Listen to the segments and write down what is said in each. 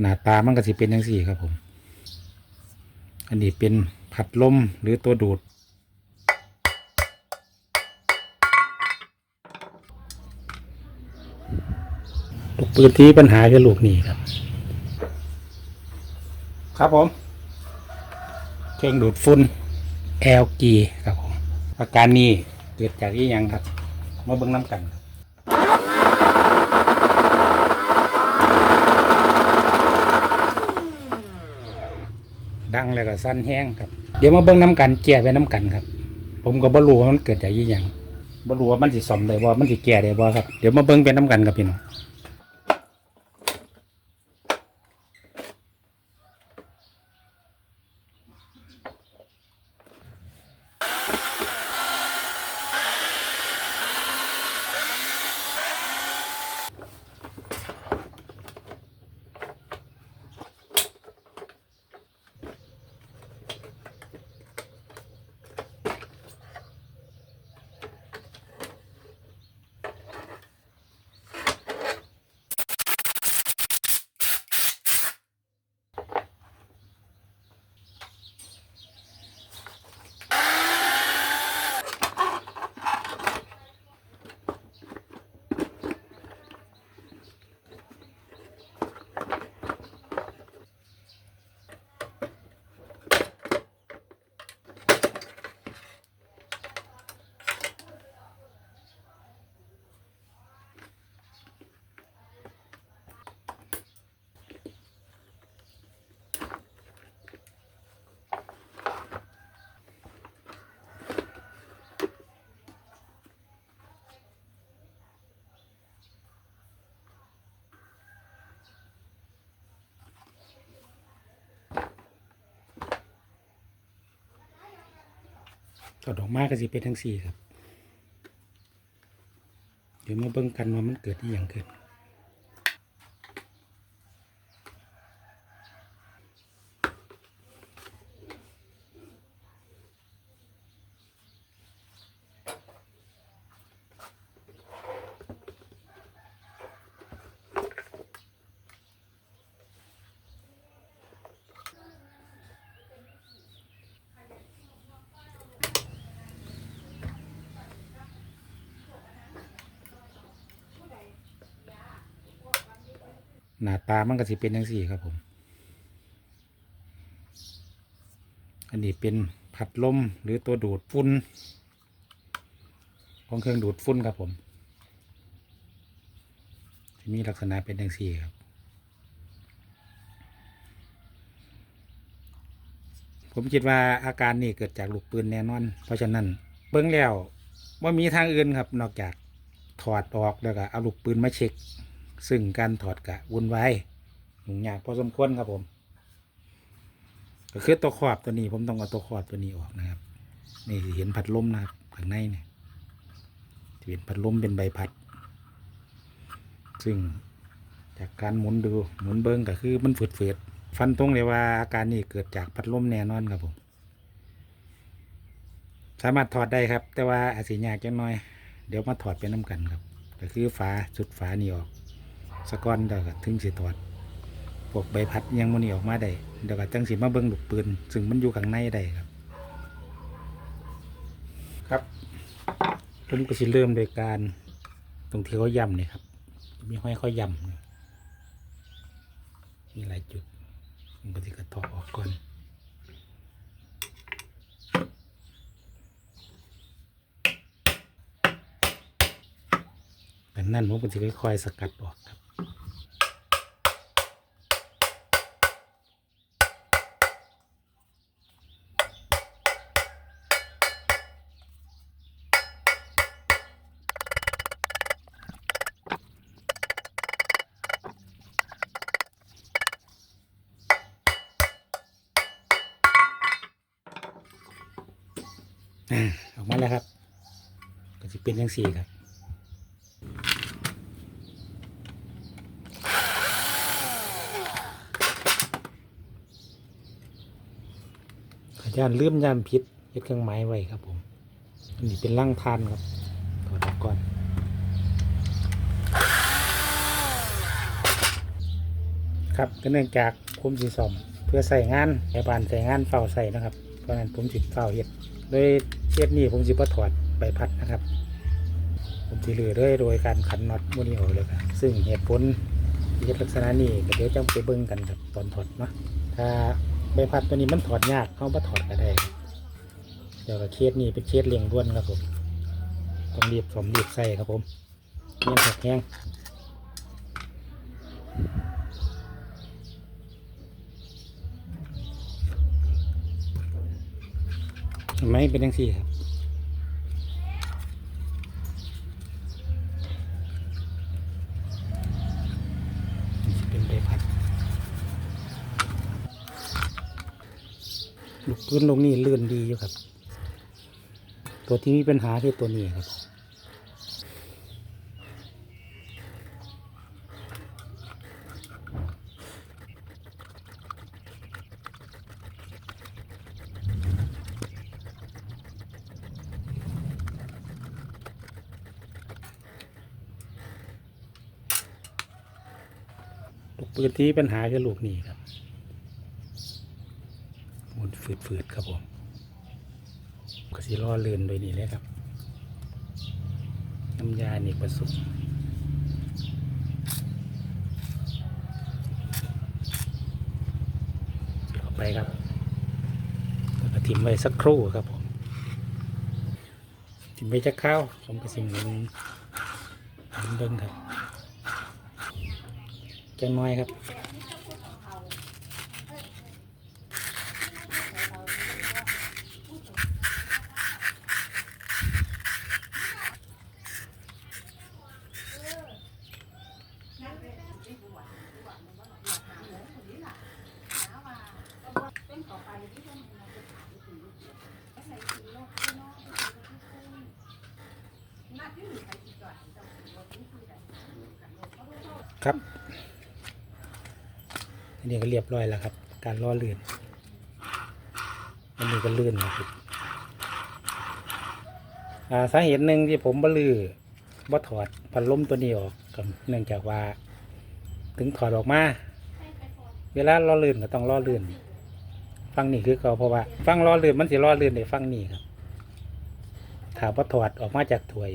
หน้าตามันก็สิเป็นจังซี่ครับผม อันนี้เป็นพัดลมหรือตัวดูด ลูกปืนที่ปัญหาคือลูกนี่ครับ ครับผม เครื่องดูดฝุ่น LG ครับผมอาการนี้เกิดจากที่ยังครับ มาเบิ่งน้ำกันครับ ดังแล้วก็สั้นแห้งครับ เดี๋ยวมาเบิ่งน้ำกันแก่ไปน้ำกันครับ ผมก็บ่รู้ว่ามันเกิดจากยี่หยังบ่รู้ว่ามันสิสอมได้บ่มันสิแก่ได้บ่ครับ เดี๋ยวมาเบิ่งไปน้ำกันครับพี่น้อง ก็ดอกไม้ก็สิเป็นทั้งสี่ครับ เดี๋ยวมาเบิ่งกันว่ามันเกิดที่อย่างขึ้น หน้าตามันก็สิเป็นจังซี่ครับผม อันนี้เป็นพัดลมหรือตัวดูดฝุ่นของเครื่องดูดฝุ่นครับผมมีลักษณะเป็นจังซี่ครับ ผมคิดว่าอาการนี้เกิดจากลูกปืนแน่นอน เพราะฉะนั้นเบิ้งแล้วว่ามีทางอื่นครับ นอกจากถอดออกแล้วก็เอาลูกปืนมาเช็ค ซึ่งการถอดกะวุ่นวายยุ่งยากพอสมควรครับผม ก็คือตัวขอบตัวนี้ ผมต้องเอาตัวขอบตัวนี้ออกนะครับ นี่เห็นพัดลมนะครับข้างในเนี่ยจะเห็นพัดลมเป็นใบพัด ซึ่งจากการหมุนดูหมุนเบิ้งก็คือมันฝืดๆฟันตรงเลยว่าอาการนี้เกิดจากพัดลมแน่นอนครับผม สามารถถอดได้ครับ แต่ว่าอาจสิยากจังน้อย เดี๋ยวมาถอดไปน้ำกันครับ ก็คือฝาสุดฝานี่ออก สะก้อนเดี๋ยวก็ถึงสิถอดพวกใบพัดอิหยังมันนี่ออกมาได้เดี๋ยวก็จังสิมาเบิ่งลูกปืน ซึ่งมันอยู่ข้างในได้ครับ ครับผมก็สิเริ่มโดยการ ตรงที่เขาย่ำเนี่ยครับ มีห้อยเขาย่ำเนี่ยมีหลายจุดผมก็สิกระเทาะออกก่อนอันนั้นผมก็จะค่อยๆสกัดออกครับ เป็นยังสี่ครับขยานลืมยานพิษเฮ็ดเครื่องไม้ไว้ครับผมอันนี้เป็นร่างทานครับถอดออกก่อนครับก็เนื่องจากผมสิซ่อมเพื่อใส่งานในบ้านใส่งานเฝ้าใส่นะครับ เพราะนั้นผมสิเฝ้าเฮ็ดโดยเฮ็ดนี้ผมสิบถอดใบพัดนะครับ ผมสิเลือด้วยโดยการขันน็อตมูนี่ออกเลยครับซึ่งเหตุผลที่เฮ็ดลักษณะนี้ก็เดี๋ยวจะไปเบิ่งกันครับตอนถอดเนาะถ้าใบพัดตัวนี้มันถอดยากเขาบ่ถอดก็ได้เดี๋ยวกับเคสนี้เป็นเคสเลียงด่วนครับผมต้องรีบสมรีบใส่ครับผมเงี้ยหักแห้งทำไมเป็นจังซี่ครับ นี่สิเป็นใบพัด ลูก พื้นลงนี่ลื่นดีอยู่ครับ ตัวที่มีปัญหาคือตัวนี้ครับลูกปืนที่ปัญหาคือลูกนี่ครับ ฝืดๆครับผมก็สิล่อเลื่อนโดยนี่เลยครับ น้ำยานี่ผสมเข้าไปครับแล้วก็ทิ้งไว้สักครู่ครับผมทิ้งไว้จะข้าวผมก็สิหมุนหมุนเบิ้งครับแกงน้อยครับ นนี้ก็เรียบร้อยแล้วครับ การล่อเลื่อนอันนี้ก็เลื่อนนะครับสาเหตุหนึ่งที่ผมบลือบ่ถอดพัดลมตัวนี้ออกก็เนื่องจากว่า ถึงถอดออกมา เวลาล่อเลื่อนก็ต้องล่อเลื่อนฟังนี่คือเขาเพราะว่า ฟังล่อเลื่อนมันสิล่อเลื่อนในฟังนี่ครับถ้าบ่ถอดออกมาจากถ้วย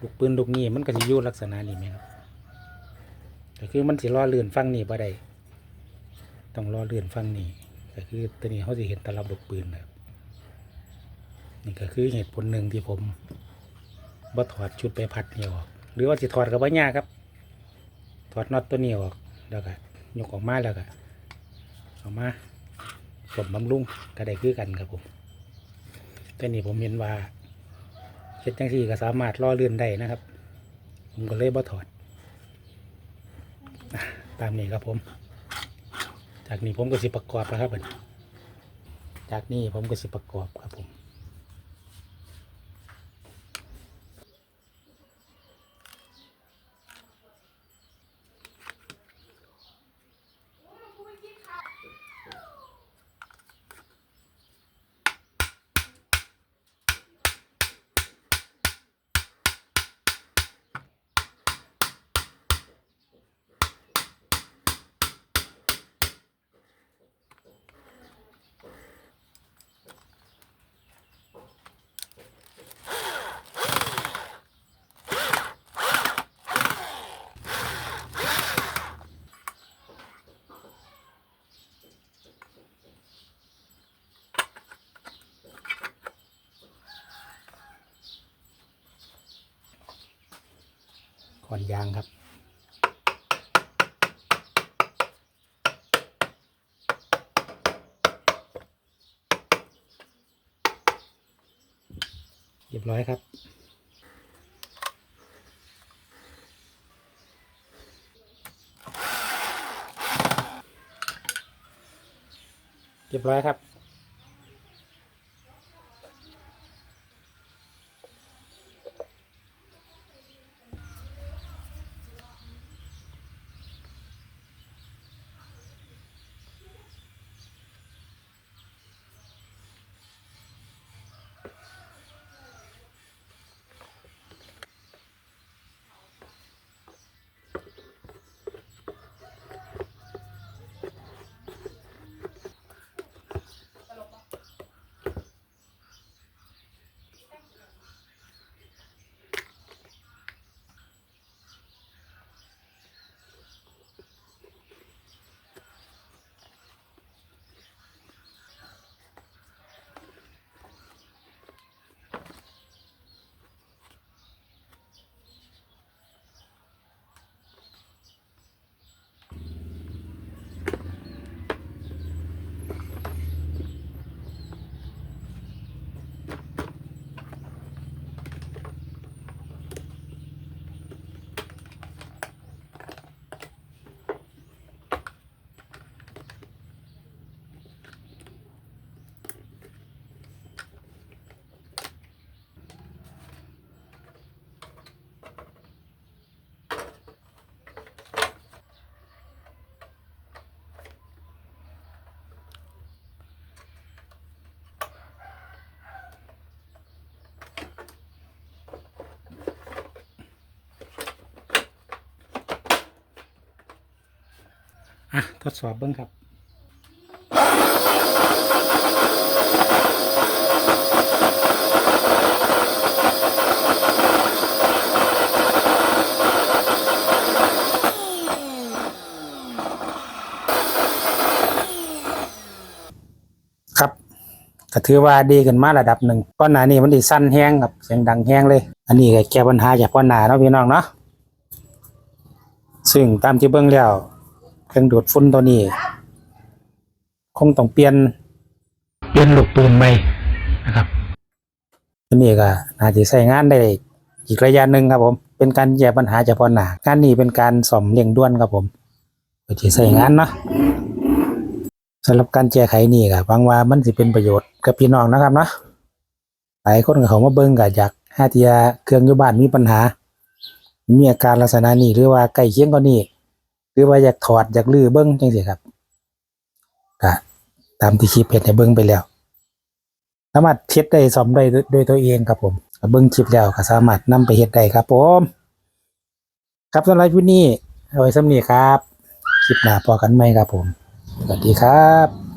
ลูกปืนลูกนี้มันก็จะยู่ลักษณะนี้ไหมครับ ก็คือมันสิล่อเลื่อนฟังนี่บ่ได้ต้องล่อเลื่อนฟังนี่ก็คือตัวนี้เขาจะเห็นตลับลูกปืนนะครับนี่ก็คือเหตุผลหนึ่งที่ผมบ่ถอดชุดไปพัดนี่ออก หรือว่าสิถอดกับว่ายากครับ ถอดน็อตตัวนี้ออกแล้วก็ยกออกมาแล้วก็เอามาสมบำรุงก็ได้คือกันครับผมแต่นี่ผมเห็นว่าเฮ็ดจังซี่ก็สามารถล่อเลื่อนได้นะครับ ผมก็เลยบ่ถอด ตามนี้ครับผม จากนี้ผมก็สิประกอบนะครับจากนี้ผมก็สิประกอบครับผม ขอนยางครับ เรียบร้อยครับเรียบร้อยครับ อะทดสอบเบิ้งครับครับก็ถือว่าดีขึ้นมาระดับหนึ่งก้อนหนานี่มันดีสั้นแห้งครับเสียงดังแห้งเลย อันนี้ก็แก้ปัญหาจากก้อนหนาเนาะพี่น้องเนาะซึ่งตามที่เบิ่งแล้ว เครื่องดูดฝุ่นตัวนี้ คงต้องเปลี่ยน เปลี่ยนลูกปืนใหม่นะครับอันนี้ก็น่าจะใช้งานได้อีกระยะหนึ่งครับผม เป็นการแก้ปัญหาเฉพาะหน้างานนี้เป็นการซ่อมเร่งด่วนครับผมก็จะใช้งานเนาะสำหรับการแก้ไขนี่ก็หวังว่ามันสิเป็นประโยชน์กับพี่น้องนะครับเนาะหลายคนก็เขามาเบิ่งก็อยากหาเทียเครื่องอยู่บ้านมีปัญหา มีอาการลักษณะนี้หรือว่าใกล้เคียงกว่านี้ หรือว่าอยากถอดอยากลื้อเบิ้งจังสิครับก็ตามที่คลิปเห็นในเบิ้งไปแล้ว สามารถเช็ดได้ซ่อมได้ด้วยตัวเองครับผมเบิ้งคลิปแล้วก็สามารถนำไปเฮ็ดได้ครับ ผม ครับสำหรับวันนี้เอาไว้สำนีครับคลิปหน้าพอกันไหมครับผม สวัสดีครับ